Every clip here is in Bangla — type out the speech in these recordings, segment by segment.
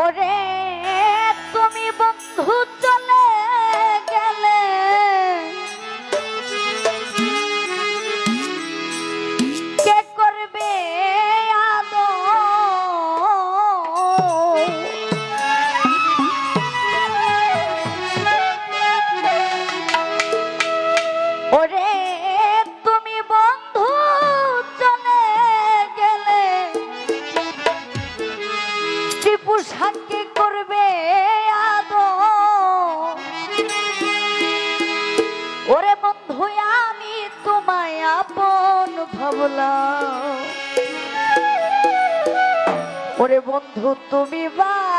ওরে তুমি বন্ধু সাক্ষী করবে আদো ওরে বন্ধু আমি তোমায় আপন ভাবলাম। ওরে বন্ধু তুমি বাবলা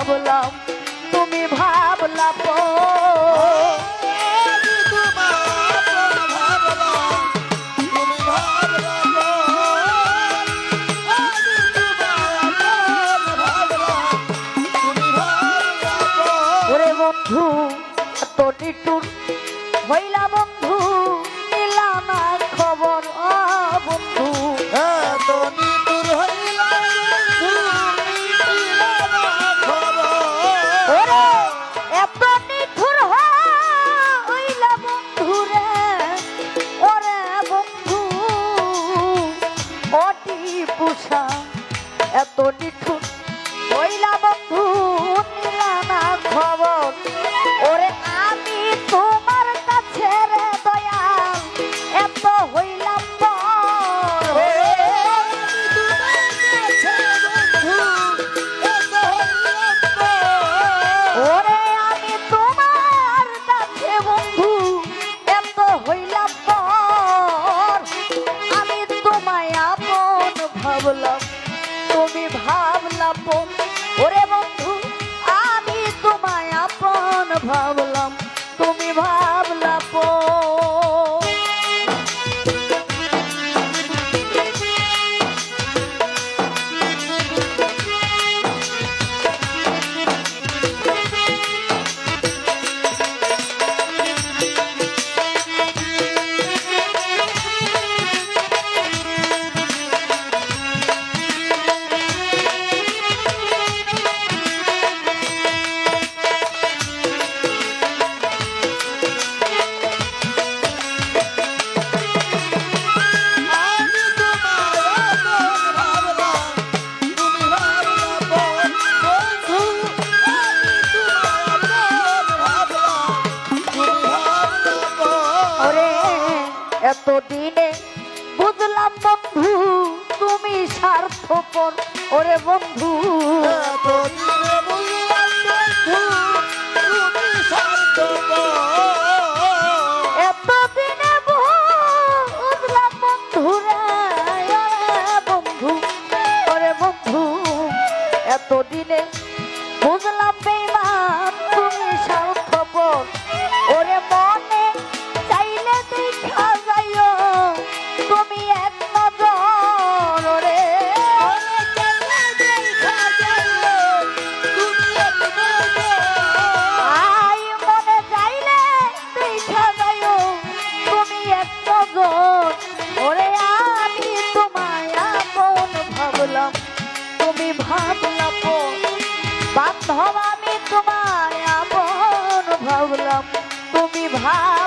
ভাবলাম তুমি ভাবলা পো। ওরে বন্ধু তোর টুর হইলা বন্ধু এত নিঠুর হইলা বন্ধু নিলা না খবর। ওরে আমি তোমার কাছে রে দয়াল এত হইলাম। ওরে আমি তোমার কাছে বন্ধু এত হইলাম আমি তোমায় আপন ভাবলাম। এতদিনে বুঝলাম বন্ধু তুমি স্বার্থপর। ওরে বন্ধু এতদিনে বুঝলাম বন্ধু এতদিনে বুঝলাম বেইমান। তুমি ভাবলাম বান্ধব আমি তোমায় আপন ভাবলাম। তুমি ভাব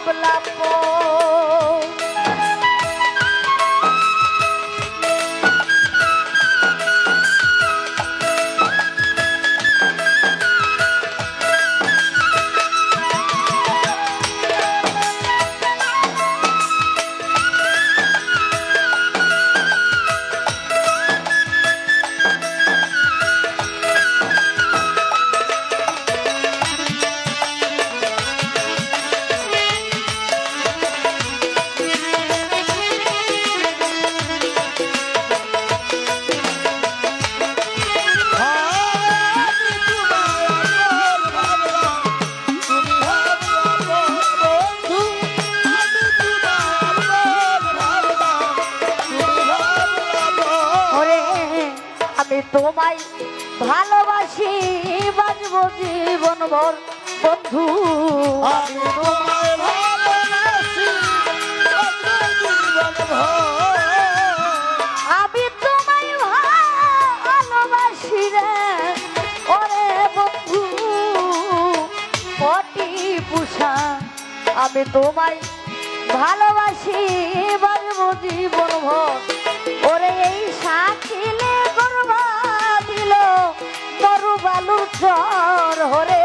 তোমায় ভালোবাসি বাজব জীবন ভর। বন্ধু আমি তোমায় ভালোবাসি জীবন ভর। আমি তোমায় ভালোবাসি আমি বাজব জীবন ভর। ওরে এই করবা মরু চর হরে।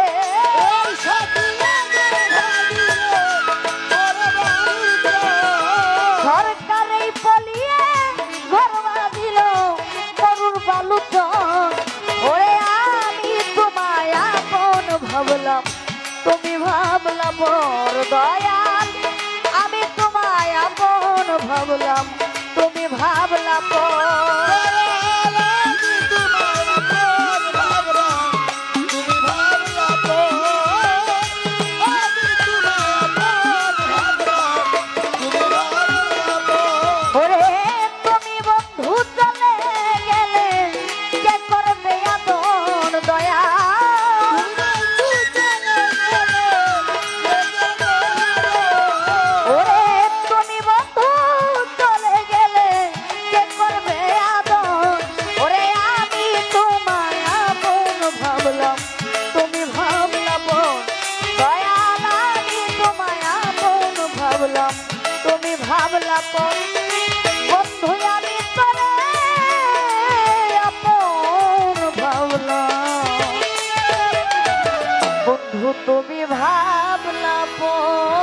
পলিয়ে দিল মরুর বালু চর ওরে আমি তোমায় আপন ভাবলাম তুমি ভাবলাম বর দয়াল। আমি তোমায় আপন ভাবলাম তুমি ভাবলাম ভাবলাম বন্ধু তুমি ভাবলাম